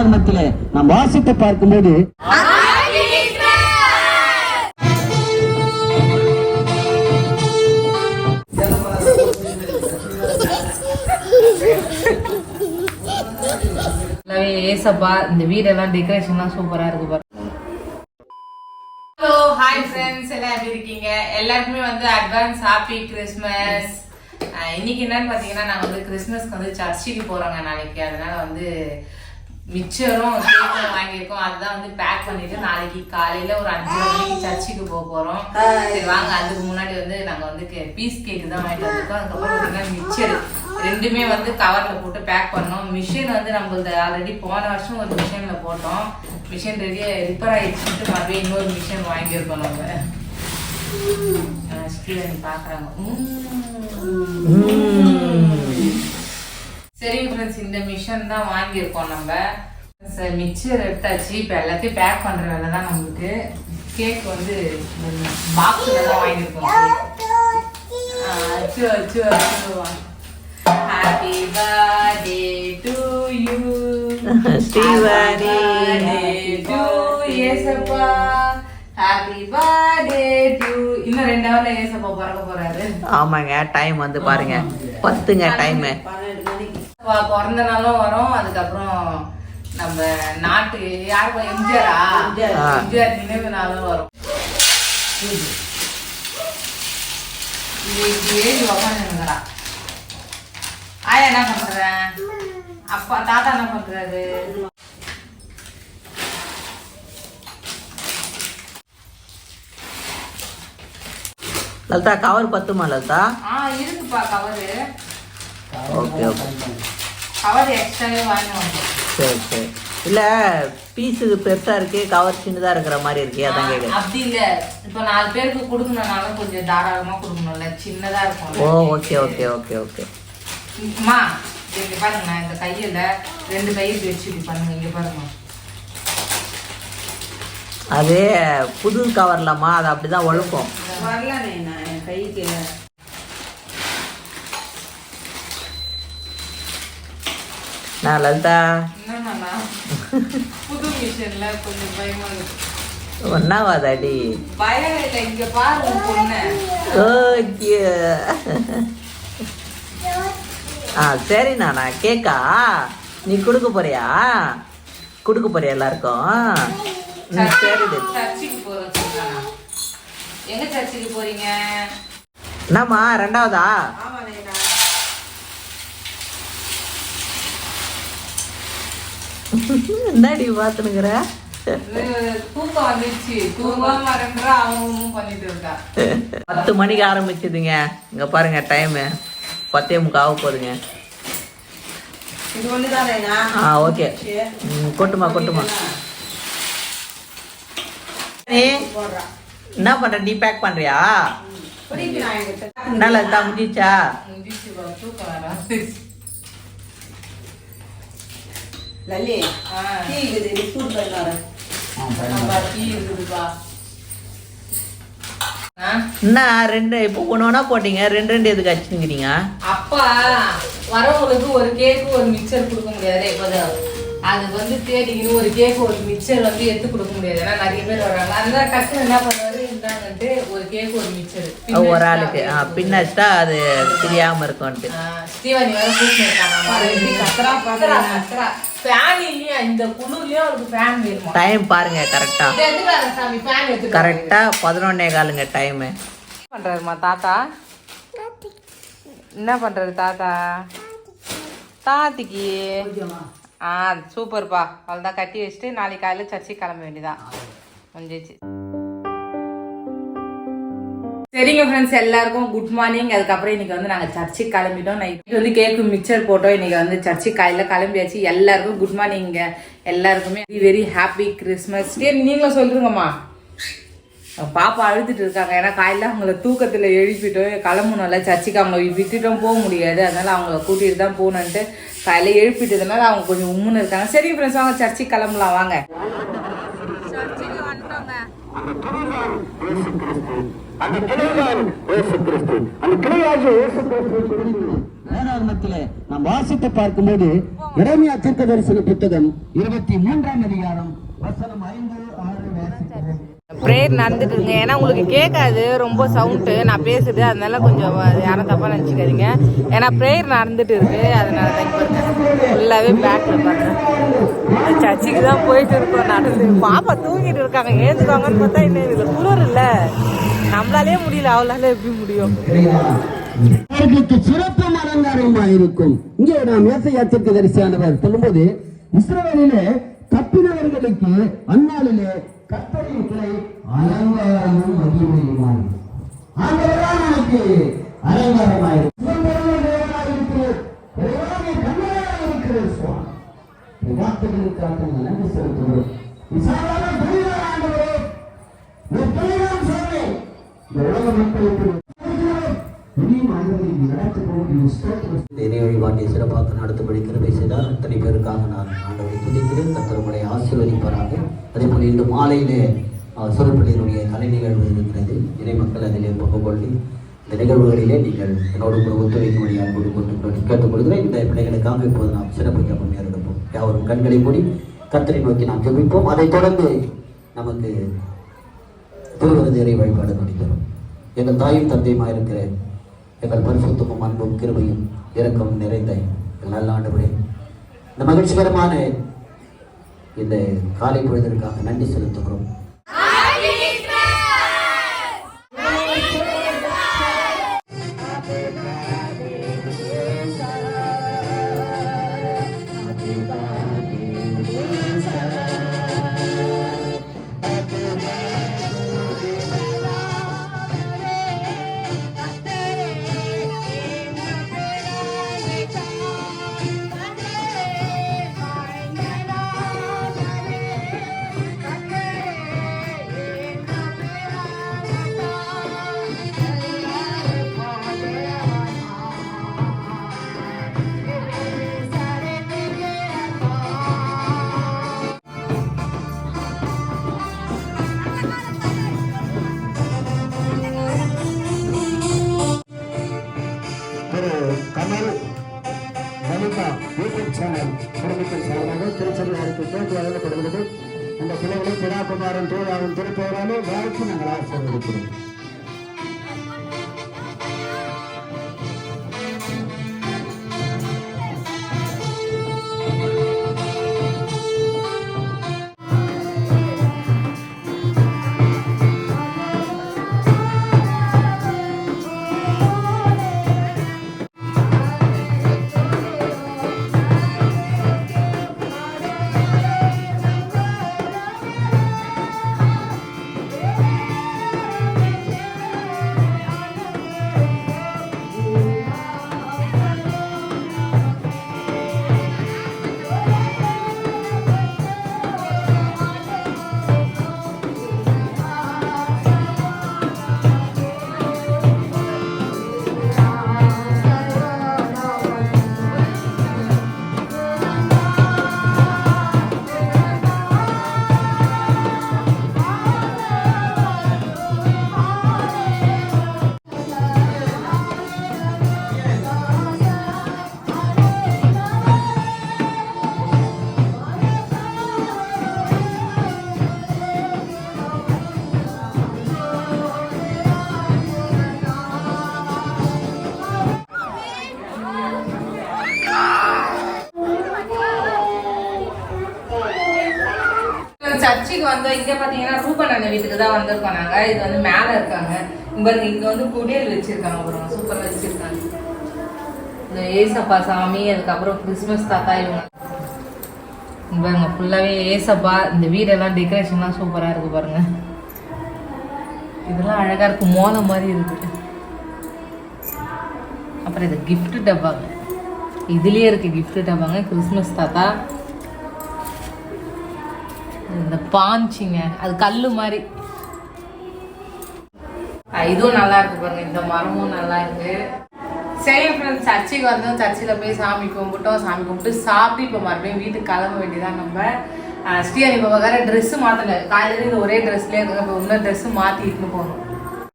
வேதாகமத்திலே நாம் வாசித்து பார்க்கும்போது ஏசப்பா இந்த வீடெல்லாம் டெக்கரேஷன்லாம் சூப்பரா இருக்கு பாரு. ஹலோ ஹாய் ஃப்ரெண்ட்ஸ் எல்லாம் எப்படி இருக்கீங்க? எல்லாருக்குமே வந்து அட்வான்ஸ் ஹாப்பி கிறிஸ்மஸ் இன்னைக்கு என்னன்னு பாத்தீங்கன்னா நாங்க வந்து கிறிஸ்மஸ்க்கு வந்து சர்ச்சுக்கு போறோங்க நாளைக்கு. அதனால வந்து மிச்சரும் கேக்கும் வாங்கியிருக்கோம். அதுதான் வந்து பேக் பண்ணிட்டு நாளைக்கு காலையில ஒரு அஞ்சு மணிக்கு சர்ச்சுக்கு போக போறோம். சரி வாங்க. அதுக்கு முன்னாடி வந்து நாங்க வந்து பீஸ் கேக் தான் வாங்கிட்டு வந்திருக்கோம். அதுக்கப்புறம் பாத்தீங்கன்னா மிச்சர் ரெண்டுமே வந்து கவர்ல போட்டு பேக் பண்ணோம். மிஷின் வந்து நம்மளது ஆல்ரெடி போன வருஷம் ஒரு மிஷின்ல போட்டோம். மிஷின் ரெடி ரிப்பேர் ஆயிடுச்சுட்டு மறுபடியும் இன்னொரு மிஷின் வாங்கியிருக்கோம் நம்ம ஸ்டூடெண்ட் பாக்குறாங்க. சரிங்க ஃப்ரெண்ட்ஸ் இந்த மிஷின் தான் வாங்கியிருக்கோம் நம்ம. சரி, மிச்சர் எடுத்தாச்சு. இப்போ எல்லாத்தையும் பேக் பண்ற வேலை தான் நம்மளுக்கு கேக் வந்து பாக்ஸில் தான் வாங்கியிருக்கோம். அச்சு அச்சு அச்சு happy birthday to you Srivani. To Yesappa happy birthday to இன்னும் ரெண்டு ஹவர்ல ஏசப்பா பிறக்க போறாரு. ஆமாங்க டைம் வந்து பாருங்க. பத்துங்க டைம் பிறந்த நாளும் வரும். அதுக்கப்புறம் நம்ம நாட்டு யாரு எம்ஜிஆரா. எம்ஜிஆர். நினைவு நாளும் வரும். இப்படியே உக்காந்துங்கிறா ஆயா என்ன பண்ற? அப்பா தாத்தா என்ன பண்றாரு? லலிதா கவர் பத்துமா லலிதா? ஆ இருக்குப்பா கவரு ஓகே ஓகே கவர் எக்ஸ்ட்ராவே வாங்கி சரி சரி. இல்ல பீஸு பெருசா இருக்கு கவர் சின்னதா இருக்கிற மாதிரி இருக்கு அதான் கேக்குறேன். அப்படி இல்ல. இப்ப நாலு பேருக்கு கொடுக்கணும்னாலும் கொஞ்சம் தாராளமா கொடுக்கணும்ல. சின்னதா இருக்கும். Oh okay okay okay okay அம்மா இங்க பாருங்க நான் இந்த கையில ரெண்டு கையில் வச்சு இப்படி பண்ணுங்க இங்க பாருங்க. அது புது கவர்லம்மா அது அப்படிதான் ஒழுக்கும். வரலானே நான் என் கைக்கு நான் லலிதா. புது மிஷின்ல கொஞ்சம் பயமா இருக்கு. ஒன்னாவாதாடி பயம் இல்லை இங்க பாரு பொண்ணு. ஓகே. ஆ சரி நானா கேக்கா. நீ கொடுக்க போறியா? கொடுக்க போறியா எல்லாருக்கும்? சரி. சர்ச்சுக்கு போறோம் சொல்றாங்க எங்க சர்ச்சுக்கு போறீங்க? என்னம்மா ரெண்டாவதா என்னடி பாத்துனுக்குற இது தூக்கம் வந்துச்சு தூங்காம வரன்றா அவன் பண்ணிட்டு இருக்கா. பத்து மணிக்கு ஆரம்பிச்சதுங்க. இங்க பாருங்க டைமு பத்தே முக்கா ஆக ஆ ஓகே ம், கொட்டுமா கொட்டுமா. என்ன பண்ற? நீ பேக் பண்றியா? என்ன லலிதா முடிச்சா முடிச்சு வா, தூக்கம் வர லல்லி ஆ டீ இருக்குது நீ சூடு பண்ணி வரேன் அப்பா, டீ இருக்குதுப்பா. ஆ? என்ன ரெண்டு இப்போ ஒன்று ஒன்றா போட்டீங்க ரெண்டு ரெண்டு எதுக்கு அடிச்சுங்கிறீங்க அப்பா வரவங்களுக்கு ஒரு கேக்கு ஒரு மிக்சர் கொடுக்க முடியாது இப்போதான் அது வந்து தேடிக்கின்னு ஒரு கேக் ஒரு மிக்சர் வந்து எடுத்து கொடுக்க முடியாது ஏன்னா நிறைய பேர் வராங்க அதனால டக்குன்னு என்ன பண்ணுவாரு ஒரு கேக் ஒரு மிக்சர் ஒரு ஆளுக்கு ஆ பின்னாச்சா அது தெரியாம இருக்கும்ட்டு. டைம் பாருங்க. கரெக்டா இது எதுக்காக சாமி? ஃபேன் எடுத்து கரெக்டா பதினொன்னே காலுங்க டைமு என்ன பண்றாருமா தாத்தா? என்ன பண்றாரு தாத்தா? தாத்திக்கு? ஆ சூப்பர்ப்பா. அவ்வளோதான் கட்டி வச்சுட்டு நாளைக்கு காலையில் சர்ச்சைக்கு கிளம்ப வேண்டியதான் முடிஞ்சிச்சு சரிங்க ஃப்ரெண்ட்ஸ் எல்லாருக்கும் குட் மார்னிங் அதுக்கப்புறம் இன்னைக்கு வந்து நாங்கள் சர்ச்சுக்கு கிளம்பிட்டோம். நைட் வந்து கேக்கு மிக்சர் போட்டோம். இன்னைக்கு வந்து சர்ச்சுக்கு காலையில் கிளம்பியாச்சு. எல்லாருக்கும் குட் மார்னிங்க எல்லாருக்குமே வெரி ஹாப்பி கிறிஸ்மஸ் சரி நீங்களும் சொல்லுங்கம்மா பாப்பா அழுதுட்டு இருக்காங்க. ஏன்னா காலையில அவங்கள தூக்கத்தில் எழுப்பிட்டோம். கிளம்பணும்ல சர்ச்சுக்கு அவங்கள விட்டுட்டும் போக முடியாது. அதனால அவங்கள கூட்டிட்டு தான் போகணுன்ட்டு காலையில எழுப்பிட்டதுனால அவங்க கொஞ்சம் உம்முன்னு இருக்காங்க. சரி ஃப்ரெண்ட்ஸ் வாங்க சர்ச்சுக்கு கிளம்பலாம். வாங்க. அந்த கிளைதான் இயேசு கிறிஸ்து அந்த கிளையாகிய இயேசு கிறிஸ்து வேதாகமத்திலே நாம் வாசித்து பார்க்கும்போது இறைமையா தீர்க்க தரிசன புத்தகம் இருபத்தி மூன்றாம் அதிகாரம் வசனம் ஐந்து ஆறு வாசிக்கிறேன். ப்ரேயர் நடந்துட்டு இருக்குங்க ஏன்னா உங்களுக்கு கேட்காது ரொம்ப சவுண்டு நான் பேசுது அதனால கொஞ்சம் யாரும் தப்பாக நினச்சிக்காதீங்க. ஏன்னா ப்ரேயர் நடந்துட்டு இருக்கு. அதனால தான் ஃபுல்லாகவே பேக்கில் பார்த்தேன் சர்ச்சுக்கு தான் போயிட்டு இருக்கோம். நடந்து பாப்பா தூங்கிட்டு இருக்காங்க. ஏற்றுக்காங்கன்னு பார்த்தா இன்னும் இதில் குளிர் இல்லை. நம்மளாலே முடியல அவளால எப்படி முடியும்? அவர்களுக்கு சிறப்பும் அலங்காரமாக இருக்கும். இங்கே நாம் ஏசையா தீர்க்க தரிசியானவர் சொல்லும்போது இஸ்ரவேலிலே தப்பினவர்களுக்கு அந்நாளிலே கத்தரின் கிளை அலங்காரமும் மகிமையுமாய் ஆண்டவர்தான் நமக்கு அலங்காரமாயிருக்கும் வார்த்தைகளுக்காக நன்றி செலுத்துகிறோம் வழிபாட்டை சிறப்பாக நடத்தபடி கிருபை செய்தார். அத்தனை பேருக்காக நான் ஆண்டவரை துதிக்கிறேன். கத்தருடைய ஆசீர்வதிப்பாராக. அதே போல இன்று மாலையிலே சுரப்பள்ளியினுடைய கலை நிகழ்வு இருக்கிறது. இறை மக்கள் அதிலே பங்கு கொள்ளி இந்த நிகழ்வுகளிலே நீங்கள் என்னோடு கூட ஒத்துழைக்கும்படி அன்போடு கொண்டு கேட்டுக்கொள்கிறேன் இந்த பிள்ளைகளுக்காக இப்போது நாம் சிறப்பு ஜபம் நேரிடுவோம். யாவரும் கண்களை மூடி கத்தரை நோக்கி நாம் ஜபிப்போம். அதைத் தொடர்ந்து நமக்கு திருவிருது இறை வழிபாடு நடிக்கிறோம் எங்கள் தாயும் தந்தையுமாக இருக்கிற எங்கள் பரிசுத்தமும் அன்பும் கிருபையும் இறக்கமும் நிறைந்த எங்கள் நல்ல இந்த மகிழ்ச்சிகரமான இந்த காலை பொழுதற்காக நன்றி செலுத்துகிறோம். வந்தோம் இங்க பாத்தீங்கன்னா ரூபன் அண்ணன் வீட்டுக்கு தான் வந்திருக்கோம் நாங்க. இது வந்து மேல இருக்காங்க. இங்க இங்க வந்து குடியல் வச்சிருக்காங்க அப்புறம் சூப்பராக வச்சிருக்காங்க. இந்த ஏசப்பா சாமி அதுக்கப்புறம் கிறிஸ்மஸ் தாத்தா இவங்க. பாருங்க ஃபுல்லாவே ஏசப்பா இந்த வீடெல்லாம் டெக்கரேஷன்லாம் சூப்பரா இருக்கு பாருங்க. இதெல்லாம் அழகா இருக்கு. மோத மாதிரி இருக்கு. அப்புறம் இது கிஃப்ட் டப்பாங்க. இதுலயே இருக்கு கிஃப்ட் டப்பாங்க. கிறிஸ்மஸ் தாத்தா. இந்த பாஞ்சிங்க. அது கல்லு மாதிரி. இதுவும் நல்லா இருக்கு பாருங்க. இந்த மரமும் நல்லா இருக்கு. சரி ஃப்ரெண்ட்ஸ் சர்ச்சுக்கு வந்தோம் சர்ச்சில் போய் சாமி கும்பிட்டோம். சாமி கும்பிட்டு சாப்பிட்டு இப்போ மறுபடியும் வீட்டுக்கு கிளம்ப வேண்டியதான் நம்ம. ஸ்ரீஹரி இப்போ வேறு ட்ரெஸ்ஸு மாற்றல காலையில் ஒரே ட்ரெஸ்லேயே இருக்காங்க. இப்போ இன்னொரு ட்ரெஸ்ஸு மாற்றிட்டுன்னு போகணும்.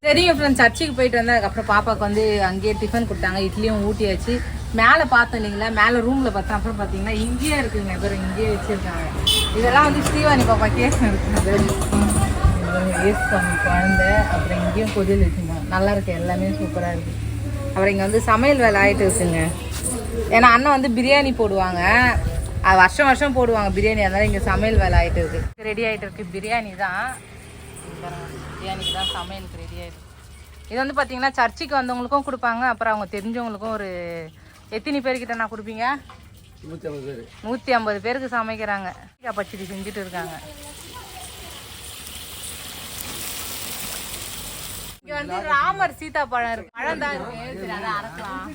சரிங்க ஃப்ரெண்ட்ஸ் சர்ச்சுக்கு போயிட்டு வந்து அதுக்கப்புறம் பாப்பாவுக்கு வந்து அங்கேயே டிஃபன் கொடுத்தாங்க. இட்லியும் ஊட்டியாச்சு. மேலே பார்த்தோம் இல்லைங்களா? மேலே ரூமில் பார்த்தோம். அப்புறம் பார்த்தீங்கன்னா இங்கேயே இருக்குங்க பேர் இங்கேயே வச்சுருக்காங்க. இதெல்லாம் வந்து ஸ்ரீவாணி பாப்பா கேஸ் இருக்குது குழந்தை. அப்புறம் இங்கேயும் பொதில் வச்சுருந்தாங்க. நல்லா இருக்கு. எல்லாமே சூப்பராக இருக்குது அப்புறம் இங்கே வந்து சமையல் வேலை ஆகிட்டு இருக்குங்க. ஏன்னா அண்ணன் வந்து பிரியாணி போடுவாங்க. அது வருஷம் வருஷம் போடுவாங்க பிரியாணி. அதனால் இங்கே சமையல் வேலை ஆகிட்டு இருக்கு. ரெடி ஆகிட்டு இருக்கு. பிரியாணி தான். பிரியாணிக்கு தான் சமையலுக்கு ரெடி ஆகிடுது இது வந்து பார்த்தீங்கன்னா சர்ச்சுக்கு வந்தவங்களுக்கும் கொடுப்பாங்க. அப்புறம் அவங்க தெரிஞ்சவங்களுக்கும் ஒரு எத்தனை பேர்கிட்ட நான் கொடுப்பீங்க? நூற்றி ஐம்பது பேருக்கு சமைக்கிறாங்க. பச்சடி செஞ்சுட்டு இருக்காங்க. இங்க வந்து ராமர் சீதா பழம் இருக்கு. பழம் தான் இருக்கு. சரி அதை அரைக்கலாம்.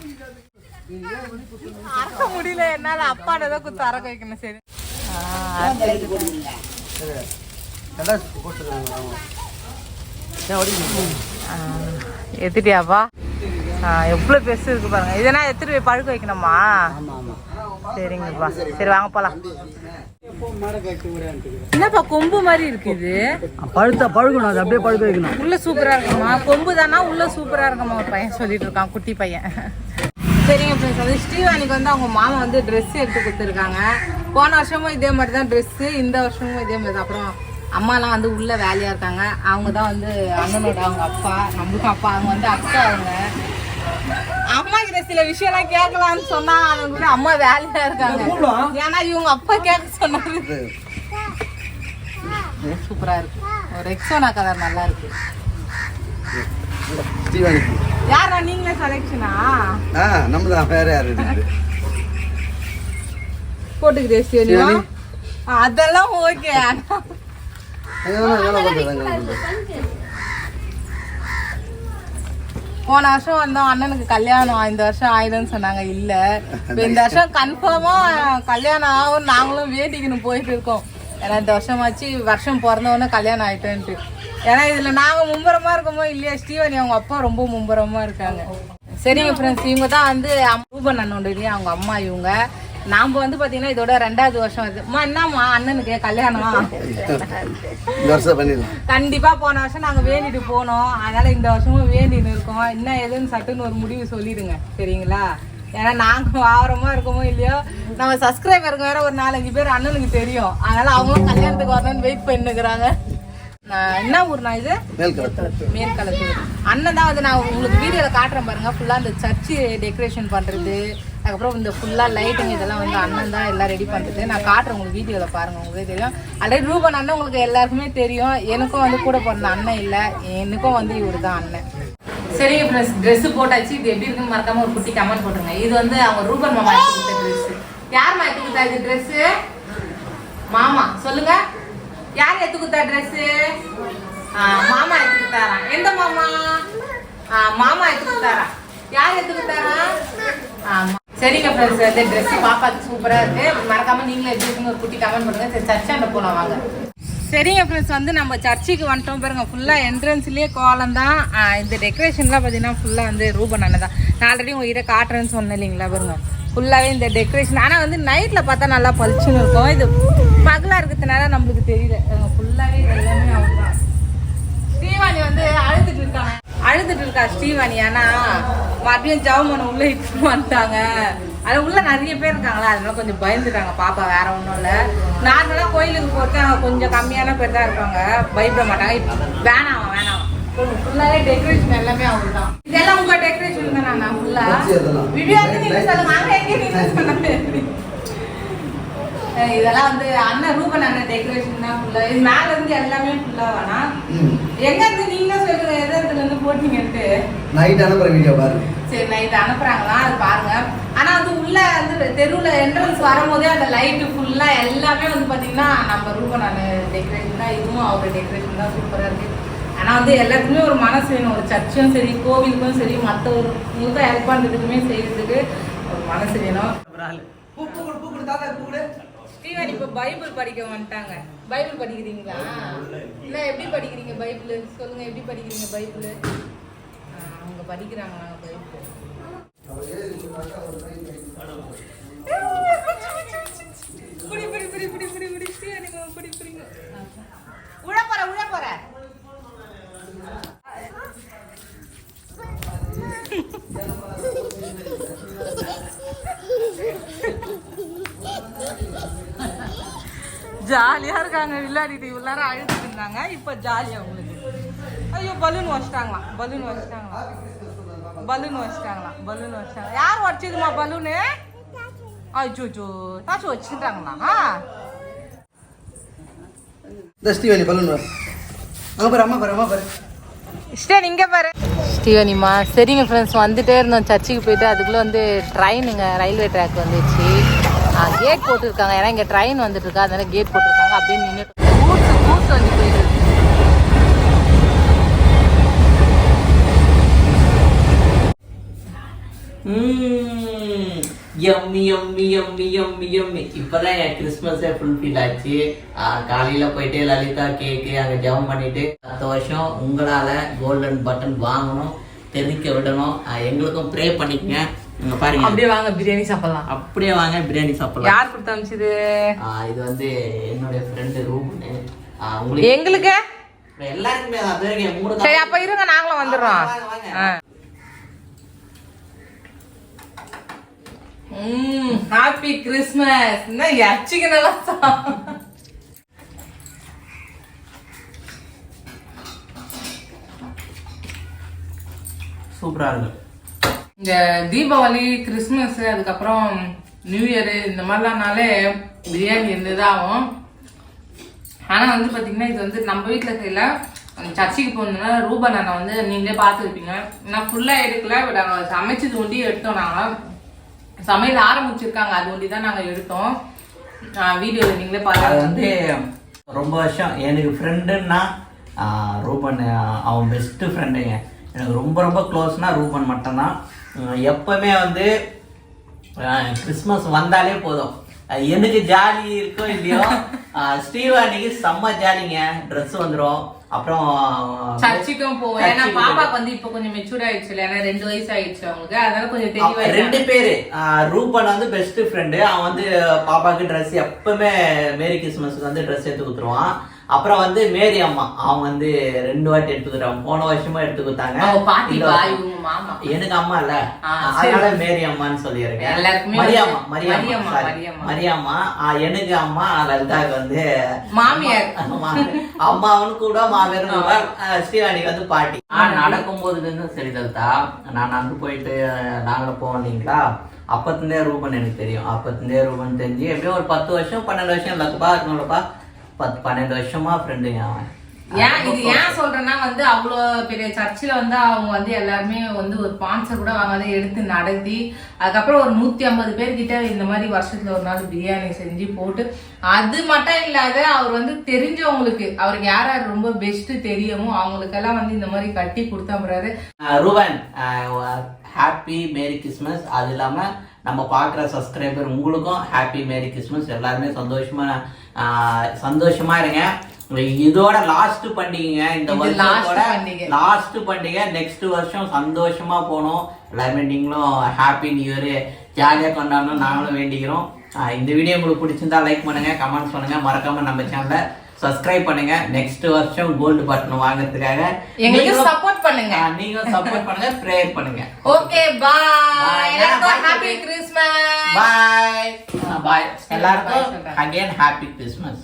அரைக்க முடியல. என்னால அப்பாட தான் குத்து அரைக்க வைக்கணும். சரி. எத்திட்டியாப்பா எவ்வளோ பெருசு இருக்கு பாருங்க. இதனா எடுத்துட்டு போய் பழுக்க வைக்கணுமா? சரிங்கப்பா சரி வாங்க போலாம். என்னப்பா கொம்பு மாதிரி இருக்கு இது? பழுத்தா பழுக்கணும். அது அப்படியே பழுக்க வைக்கணும். உள்ள சூப்பரா இருக்குமா? கொம்பு தானா உள்ள சூப்பரா இருக்குமா? ஒரு பையன் சொல்லிட்டு இருக்கான் குட்டி பையன். சரிங்க ஃப்ரெண்ட்ஸ் வந்து ஸ்ரீவாணிக்கு வந்து அவங்க மாமா வந்து ட்ரெஸ் எடுத்து கொடுத்துருக்காங்க. போன வருஷமும் இதே மாதிரி தான் ட்ரெஸ்ஸு இந்த வருஷமும் இதே மாதிரி தான். அப்புறம் அம்மாலாம் வந்து உள்ள வேலையா இருக்காங்க. அவங்க தான் வந்து அண்ணனோட அவங்க அப்பா நம்மளுக்கும் அப்பா அவங்க வந்து அக்கா அவங்க. அம்மா கிட்ட சில விஷயம்லாம் கேட்கலாம்னு சொன்னா அவங்க கூட அம்மா வேலையா இருக்காங்க. ஏன்னா இவங்க அப்பா கேட்க சொன்னாரு. சூப்பரா இருக்கு. ஒரு ரெக்ஸோனா கலர் நல்லா இருக்கு. யாரா நீங்களே செலெக்ஷனா ஆ நம்ம தான் வேற யாரு போட்டுக்கிறேன் அதெல்லாம் ஓகே போன வருஷம் வந்தோம் அண்ணனுக்கு கல்யாணம் இந்த வருஷம் ஆயிடும்னு சொன்னாங்க இல்ல. இந்த வருஷம் கன்ஃபார்மா கல்யாணம் ஆகும் நாங்களும் வேட்டிக்கணும் போயிட்டு இருக்கோம். ஏன்னா இந்த வருஷமாச்சு வருஷம் பிறந்தவொடனே கல்யாணம் ஆயிட்டேன்ட்டு. ஏன்னா இதுல நாங்க மும்பரமா இருக்கோமோ இல்லையா ஸ்ரீவனி அவங்க அப்பா ரொம்ப மும்பரமா இருக்காங்க. சரிங்க ஃப்ரெண்ட்ஸ் இவங்க தான் வந்து ரூபன் அண்ணனுடைய அவங்க அம்மா இவங்க. நாம வந்து பாத்தீங்கன்னா இதோட ரெண்டாவது வருஷம் வருது அம்மா என்னம்மா அண்ணனுக்கு கல்யாணம்? கண்டிப்பா போன வருஷம் நாங்க வேண்டிட்டு போனோம். அதனால இந்த வருஷமும் வேண்டின்னு இருக்கோம். என்ன ஏதுன்னு சட்டுன்னு ஒரு முடிவு சொல்லிடுங்க. சரிங்களா? ஏன்னா நாங்க வாரமா இருக்கோமோ இல்லையோ? நம்ம சப்ஸ்கிரைபருக்கு வேற ஒரு நாலஞ்சு பேர் அண்ணனுக்கு தெரியும். அதனால அவங்களும் கல்யாணத்துக்கு வரணும்னு வெயிட் பண்ணிக்கிறாங்க நான் என்ன ஊர்னா இது? மேல்கலத்து மேற்கலத்தூர் அண்ணன் தான் வந்து நான் உங்களுக்கு வீடியோவில் காட்டுறேன் பாருங்க. ஃபுல்லாக இந்த சர்ச்சு டெக்கரேஷன் பண்ணுறது அதுக்கப்புறம் இந்த ஃபுல்லாக லைட்டிங் இதெல்லாம் வந்து அண்ணன் தான் எல்லாம் ரெடி பண்ணுறது நான் காட்டுறேன் உங்களுக்கு வீடியோவில் பாருங்கள் உங்களுக்கு தெரியும் ஆல்ரெடி ரூபன் அண்ணன் உங்களுக்கு எல்லாருக்குமே தெரியும். எனக்கும் வந்து கூட பிறந்த அண்ணன் இல்லை. எனக்கும் வந்து இவர் தான் அண்ணன். சரி ஃப்ரெண்ட்ஸ் ட்ரெஸ்ஸு போட்டாச்சு. இது எப்படி இருக்குன்னு மறக்காம ஒரு குட்டி கமெண்ட் போட்டுருங்க. இது வந்து அவங்க ரூபன் மாமா கொடுத்த ட்ரெஸ் யார் எடுத்து கொடுத்தா இது ட்ரெஸ்ஸு மாமா. சொல்லுங்க. யார் எடுத்து கொடுத்தா ட்ரெஸ்ஸு மாமா எடுத்து கொடுத்தாரா? எந்த மாமா? மாமா எடுத்து கொடுத்தாரா? யார் எடுத்து கொடுத்தாரா? ஆமா சரிங்க ஃப்ரெண்ட்ஸ் இந்த ட்ரெஸ் பாப்பாக்கு சூப்பரா இருக்கு. மறக்காம நீங்களும் எப்படி ஒரு குட்டி கமெண்ட் பண்ணுங்க. சரி சர்ச்சாண்ட போலாம் வாங்க. சரிங்க ஃப்ரெண்ட்ஸ் வந்து நம்ம சர்ச்சுக்கு வந்துட்டோம் பாருங்க. ஃபுல்லாக என்ட்ரன்ஸ்லேயே கோலம் தான். இந்த டெக்கரேஷன்லாம் பார்த்தீங்கன்னா ஃபுல்லாக வந்து ரூபன் அண்ணன் தான். நான் ஆல்ரெடி உங்ககிட்ட காட்டுறேன்னு சொன்னேன் இல்லைங்களா பாருங்க. ஃபுல்லாகவே இந்த டெக்கரேஷன் ஆனால் வந்து நைட்டில் பார்த்தா நல்லா பளிச்சுன்னு இருக்கும். இது பகலாக இருக்கிறதுனால நம்மளுக்கு தெரியல. ஃபுல்லாகவே எல்லாமே அவங்க தான் ஸ்ரீவாணி வந்து அழுதுட்டு இருக்காங்க. அழுதுட்டு இருக்கா ஸ்ரீவாணி. ஆனா மறுபடியும் ஜவமன் உள்ள இட்டு வந்துட்டாங்க. அது உள்ள நிறைய பேர் இருக்காங்களா? அதனால கொஞ்சம் பயந்துட்டாங்க. பாப்பா வேற ஒன்றும் இல்லை. நார்மலா கோயிலுக்கு போறது அவங்க கொஞ்சம் கம்மியான பேர் தான் இருப்பாங்க. பயப்பட மாட்டாங்க. இப்ப வேணாம் வேணாம் ஃபுல்லாவே டெக்கரேஷன் எல்லாமே அவங்க தான் இதெல்லாம் உங்க டெக்கரேஷன் தான் நான் ஃபுல்லா வீடியோ வந்து நீங்க சொல்லுங்க. அங்க எங்க நீங்க சொல்லுங்க. அஹ் இதெல்லாம் வந்து அண்ணன் ரூபன் அண்ணன் டெக்கரேஷன் தான் ஃபுல்லா இது மேல இருந்து எல்லாமே ஃபுல்லா வேணாம் எங்க இருந்து நீங்களே சொல்லுங்க எந்த இடத்துல இருந்து போட்டீங்கன்ட்டு. நைட் அனுப்புகிற வீடியோ பாருங்க சரி நைட் அனுப்புறாங்களா? அது பாருங்க. ஆனா அது உள்ள வந்து தெருவுல என்ட்ரன்ஸ் வரும்போதே அந்த லைட் ஃபுல்லா எல்லாமே வந்து பாத்தீங்கன்னா நம்ம ரூபன் அண்ணன் டெக்கரேஷன் தான் இதுவும் அவரோட டெக்கரேஷன் தான் சூப்பரா இருக்கு. ஆனா வந்து எல்லாத்துக்குமே ஒரு மனசு வேணும். ஒரு சர்ச்சும் சரி கோவிலுக்கும் சரி மற்ற ஒரு முழுக்க ஹெல்ப் பண்றதுக்குமே செய்யறதுக்கு ஒரு மனசு வேணும். ஸ்ரீவாணி இப்ப பைபிள் படிக்க வந்துட்டாங்க. பைபிள் படிக்கிறீங்களா? இல்ல எப்படி படிக்கிறீங்க பைபிள்? சொல்லுங்க எப்படி படிக்கிறீங்க பைபிள்? அவங்க படிக்கிறாங்களா பைபிள்? இருக்காங்க விளையாடிட்டு இவ்வளவு நேரம் அழுதுட்டு இருந்தாங்க. இப்ப ஜாலியா உங்களுக்கு. ஐயோ பலூன் வச்சிட்டாங்களாம். பலூன் வச்சிட்டாங்களாம். பலூன் வச்சிட்டாங்களாம். பலூன் வச்சிட்டாங்க யார் வச்சதுமா பலூனு? அச்சோ தாச்சு வச்சுட்டாங்களா ஸ்ரீவலி பலூன் வர அங்கே பாரு அம்மா பாரு அம்மா பாரு. ஸ்டேன் இங்க பாரு. ஸ்டீவனிமா சரிங்க ஃப்ரெண்ட்ஸ் வந்துட்டே இருந்தோம். சர்ச்சுக்கு போயிட்டு அதுக்குள்ள வந்து ட்ரெயினுங்க ரயில்வே ட்ராக் வந்துச்சு. கேட் போட்டிருக்காங்க. ஏன்னா இங்க ட்ரெயின் வந்துட்டு இருக்கா அதனால கேட் போட்டிருக்காங்க. அப்படின்னு நின்றுட்டு கூட்டு வந்து போயிட்டு எம்மி எம்மி எம்மி எம்மி எம்மி இப்பதான் என் கிறிஸ்மஸே ஃபுல்ஃபில் ஆச்சு. காலையில போயிட்டு லலிதா கேக்கு அங்க ஜெபம் பண்ணிட்டு அடுத்த வருஷம் உங்களால கோல்டன் பட்டன் வாங்கணும் தெரிவிக்க விடணும். எங்களுக்கும் ப்ரே பண்ணிக்கங்க. இங்க பாருங்க. அப்படியே வாங்க பிரியாணி சாப்பிடலாம். அப்படியே வாங்க பிரியாணி சாப்பிடலாம். யார் கொடுத்து அனுப்பிச்சது? இது வந்து என்னுடைய ஃப்ரெண்டு ரூபனு உங்களுக்கு எங்களுக்கு? எல்லாருக்குமே மூணு சரி அப்ப இருங்க நாங்களும் வந்துடுறோம். ம் ஹாப்பி கிறிஸ்மஸ் என்ன எச்சிக்கனெல்லாம் சூப்பரா இருக்கு. இந்த தீபாவளி கிறிஸ்மஸ் அதுக்கப்புறம் நியூ இயர் இந்த மாதிரிலாம்னாலே பிரியாணி இருந்துதான் ஆகும் ஆனால் வந்து பார்த்தீங்கன்னா இது வந்து நம்ம வீட்டில் செய்யல. அந்த சர்ச்சுக்கு போனதுனால ரூபா நான் வந்து நீங்களே பார்த்துருப்பீங்க. நான் ஃபுல்லாக எடுக்கல பட் சமைச்சது ஒண்டி எடுத்தோம் நாங்கள் சமையல் ஆரம்பிச்சிருக்காங்க அது ஒண்டி தான் நாங்கள் எடுத்தோம். வீடியோவில் நீங்களே அது வந்து ரொம்ப வருஷம். எனக்கு ஃப்ரெண்டுன்னா ரூபன் அவன் பெஸ்ட்டு ஃப்ரெண்டுங்க எனக்கு ரொம்ப ரொம்ப க்ளோஸ்னா ரூபன் மட்டும்தான். எப்பவுமே வந்து கிறிஸ்மஸ் வந்தாலே போதும். எனக்கு ஜாலி இருக்கோ இல்லையோ ஸ்ரீவாணிக்கு செம்ம ஜாலிங்க. ட்ரெஸ் வந்துடும் அப்புறம் சர்ச்சுக்கும் போவோம் ஏன்னா பாப்பாக்கு வந்து இப்போ கொஞ்சம் மெச்சூர் ஆயிடுச்சு ஏன்னா ரெண்டு வயசு ஆயிடுச்சு அவங்களுக்கு. அதனால கொஞ்சம் தெளிவா ரெண்டு பேரு. ரூபன் வந்து பெஸ்ட் ஃப்ரெண்டு அவன் வந்து பாப்பாக்கு ட்ரெஸ் எப்பவுமே மேரி கிறிஸ்மஸ்க்கு வந்து ட்ரெஸ் எடுத்து கொடுத்துருவான். அப்புறம் வந்து மேரி அம்மா. அவங்க வந்து ரெண்டு வாட்டி எடுத்து கொடுத்தாங்க போன வருஷமா எடுத்து கொடுத்தாங்க. எனக்கு அம்மா இல்ல. அதனால மேரி அம்மான்னு சொல்லியிருக்கேன். மரியம்மா. மரியாம்மா. ஆ, எனக்கு அம்மா லலிதாக்கு வந்து மாமியார். அம்மா அம்மாவும் கூட மாமியாரும் கூட, ஸ்ரீவாணிக்கு வந்து பாட்டி. நான் நடக்கும் போதுலேருந்து சரி லலிதா நான் நடந்து போயிட்டு நாங்களும் போவோம் இல்லைங்களா? அப்பத்துலேருந்தே ரூபன் எனக்கு தெரியும். அப்பத்துலேருந்தே ரூபன் தெரிஞ்சு எப்படியும் ஒரு பத்து வருஷம் பன்னெண்டு வருஷம் இல்லப்பா இருக்கணும்லப்பா பத்து பன்னெண்டு வருஷமா ஃப்ரெண்டுங்க அவன். ஏன் இது ஏன் சொல்றேன்னா வந்து அவ்வளோ பெரிய சர்ச்சில் வந்து அவங்க வந்து எல்லாருமே வந்து ஒரு ஸ்பான்சர் கூட வாங்காத எடுத்து நடத்தி அதுக்கப்புறம் ஒரு நூத்தி ஐம்பது பேர்கிட்ட இந்த மாதிரி வருஷத்துல ஒரு நாள் பிரியாணி செஞ்சு போட்டு அது மட்டும் இல்லாத அவர் வந்து தெரிஞ்சவங்களுக்கு அவருக்கு யார் யார் ரொம்ப பெஸ்ட் தெரியுமோ அவங்களுக்கெல்லாம் வந்து இந்த மாதிரி கட்டி ஆஹ் ரூபன் ஹாப்பி மேரி கிறிஸ்மஸ் அது இல்லாமல் நம்ம பார்க்குற சப்ஸ்கிரைபர் உங்களுக்கும் ஹாப்பி மேரி கிறிஸ்மஸ் எல்லாருமே சந்தோஷமா ஆஹ் சந்தோஷமா இருங்க. இதோட லாஸ்ட் பண்டிகைங்க. இந்த வருஷத்தோட. லாஸ்ட் பண்டிகை. நெக்ஸ்ட் வருஷம் சந்தோஷமா போகணும். எல்லாருமே நீங்களும் ஹாப்பி நியூ இயர் ஜாலியாக கொண்டாடணும் நாங்களும் வேண்டிக்கிறோம். இந்த வீடியோ உங்களுக்கு பிடிச்சிருந்தா லைக் பண்ணுங்க கமெண்ட்ஸ் பண்ணுங்க மறக்காம நம்ம சேனலை சப்ஸ்கிரைப் பண்ணுங்க. நெக்ஸ்ட் வருஷம் கோல்டு பட்டன் வாங்குறதுக்காக எங்களுக்கு சப்போர்ட் பண்ணுங்க. நீங்க சப்போர்ட் பண்ணுங்க ப்ரேயர் பண்ணுங்க. Okay bye. Happy Christmas bye bye எல்லாருக்கும். Again happy Christmas